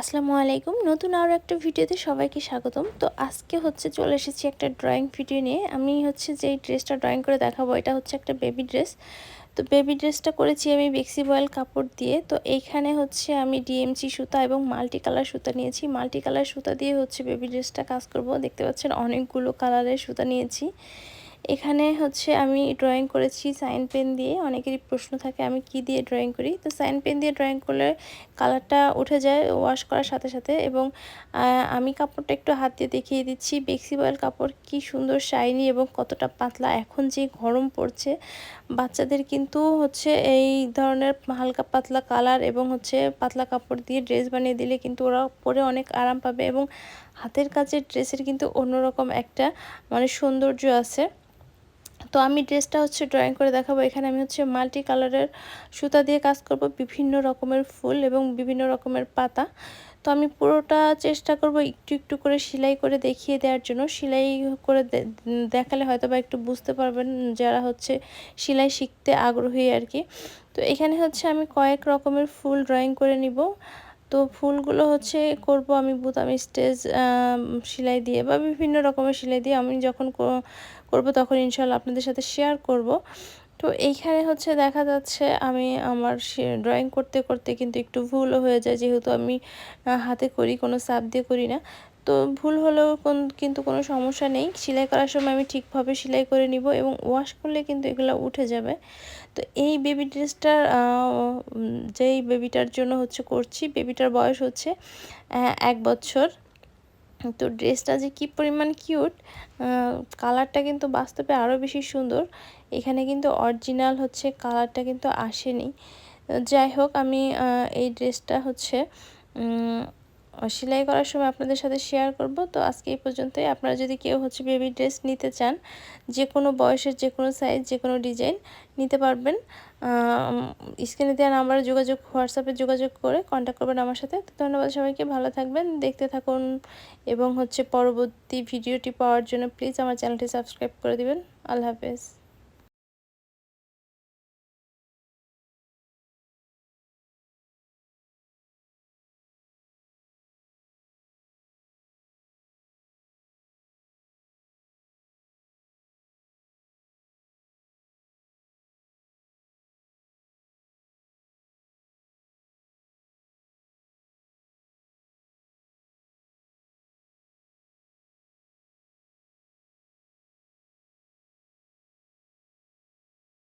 আসসালামু আলাইকুম। নতুন আরও একটা ভিডিওতে সবাইকে স্বাগতম। তো আজকে হচ্ছে চলে এসেছি একটা ড্রয়িং ভিডিও নিয়ে। আমি হচ্ছে যে ড্রেসটা ড্রয়িং করে দেখাবো, এটা হচ্ছে একটা বেবি ড্রেস তো বেবি ড্রেসটা করেছি আমি বেক্সি বয়েল কাপড় দিয়ে। তো এইখানে হচ্ছে আমি ডিএমসি সুতা এবং মাল্টি কালার সুতা নিয়েছি। মাল্টি কালার সুতা দিয়ে হচ্ছে বেবি ড্রেসটা কাজ করব। দেখতে পাচ্ছেন অনেকগুলো কালারের সুতা নিয়েছি। এখানে হচ্ছে আমি ড্রয়িং করেছি সাইন পেন দিয়ে। অনেকেরই প্রশ্ন থাকে, আমি কি দিয়ে ড্রয়িং করি? তো সাইন পেন দিয়ে ড্রয়িং করলে কালারটা উঠে যায় ওয়াশ করার সাথে সাথে এবং আমি কাপড়টা একটু হাত দিয়ে দেখিয়ে দিচ্ছি। বেক্সি বয়েল কাপড় কি সুন্দর শাইনি এবং কতটা পাতলা। এখন যে গরম পড়ছে, বাচ্চাদের কিন্তু হচ্ছে এই ধরনের হালকা পাতলা কালার এবং হচ্ছে পাতলা কাপড় দিয়ে ড্রেস বানিয়ে দিলে কিন্তু ওরা পরে অনেক আরাম পাবে এবং হাতের কাজের ড্রেসের কিন্তু অন্যরকম একটা মানে সৌন্দর্য আছে। তো আমি ড্রেসটা হচ্ছে ড্রয়িং করে দেখাবো। এখানে আমি হচ্ছে মাল্টি কালারের সুতা দিয়ে কাজ করব, বিভিন্ন রকমের ফুল এবং বিভিন্ন রকমের পাতা। তো আমি পুরোটা চেষ্টা করব একটু একটু করে সেলাই করে দেখিয়ে দেওয়ার জন্য। সেলাই করে দেখালে হয়তো বা একটু বুঝতে পারবেন যারা হচ্ছে সেলাই শিখতে আগ্রহী আর কি। তো এখানে হচ্ছে আমি কয়েক রকমের ফুল ড্রয়িং করে নিব। তো ফুলগুলো হচ্ছে করব আমি বুতামি, স্টেজ সেলাই দিয়ে বা বিভিন্ন রকমের সেলাই দিয়ে। আমি যখন করব, তখন ইনশাল্লাহ আপনাদের সাথে শেয়ার করব। তো এইখানে হচ্ছে দেখা যাচ্ছে আমি আমার ড্রয়িং করতে করতে কিন্তু একটু ভুলও হয়ে যায়, যেহেতু আমি হাতে করি, কোনো সাপ দিয়ে করি না। তো ভুল হলেও কোন, কিন্তু কোনো সমস্যা নেই। সেলাই করার সময় আমি ঠিকভাবে সেলাই করে নিব এবং ওয়াশ করলে কিন্তু এগুলো উঠে যাবে। তো এই বেবি ড্রেসটার যেই বেবিটার জন্য হচ্ছে করছি বেবিটার বয়স হচ্ছে এক বছর। তো ড্রেসটা যে কি পরিমাণ কিউট কালারটা কিন্তু বাস্তবে আরও বেশি সুন্দর। এখানে কিন্তু অরিজিনাল হচ্ছে কালারটা কিন্তু আসেনি। যাই হোক, আমি এই ড্রেসটা হচ্ছে সেলাই করার সময় আপনাদের সাথে শেয়ার করব। তো আজকে এই পর্যন্তই। আপনারা যদি কেউ হচ্ছে বেবি ড্রেস নিতে চান যে কোনো বয়সের যে কোনো সাইজ যে কোনো ডিজাইন নিতে পারবেন স্ক্রিনে দেওয়া নাম্বারে যোগাযোগ হোয়াটসঅ্যাপে যোগাযোগ করে কন্ট্যাক্ট করবেন আমার সাথে। তো ধন্যবাদ সবাইকে, ভালো থাকবেন, দেখতে থাকুন এবং হচ্ছে পরবর্তী ভিডিওটি পাওয়ার জন্য প্লিজ আমার চ্যানেলটি সাবস্ক্রাইব করে দিবেন। আল্লাহ হাফেজ।